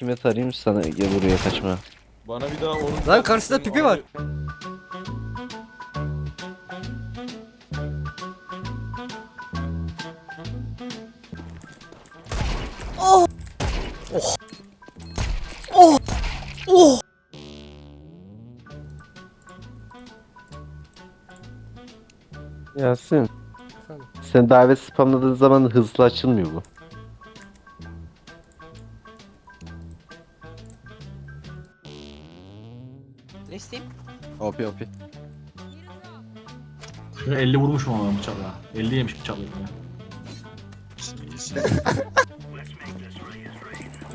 Kime sarayım sana gel buraya kaçma. Bana bir daha onu... Lan karşısında pipi var. Oh! Oh! Oh! Oh! Yasin. Efendim? Sen davet spamladığın zaman hızlı açılmıyor bu. Ne isteyeyim? Opi opi. 50 vurmuşum ama ben bıçakla. 50 yemiş bıçakla. ya.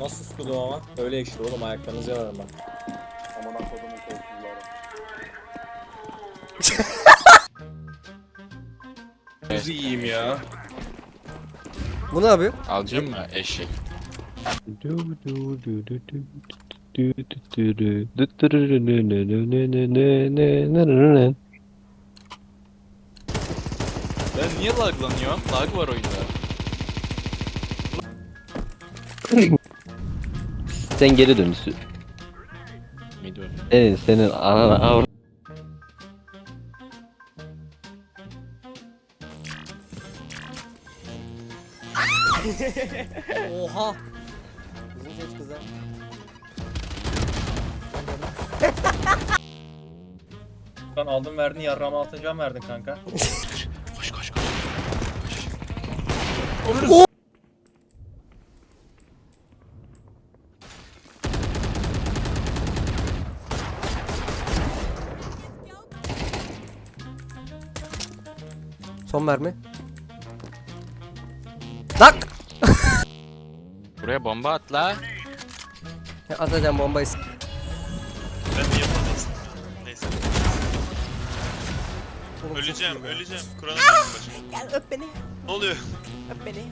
Nasıl sıkıldım ama? Öyle ekşi oğlum ayaklarınızı yararım ben. Aman kodumun kolsuzları. Yüzü yiyeyim ya. Bu ne yapıyor? Alacağım mı eşek? Ben niye laglanıyorum? Lag var oyunda. Sen geri dön. Var. Senin, anana avr... Oha! Kızım seç kızım. Lan aldın verdin yarrağıma altın can verdin kanka. Koş koş koş. Son mermi. Lan! Buraya bomba at la. Ya Atacağım bombayı. Ben de yapamazsın. Öleceğim, öleceğim. Kur'an'a. Gel öp beni. Ne oluyor? Öp beni.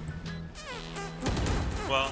Vah.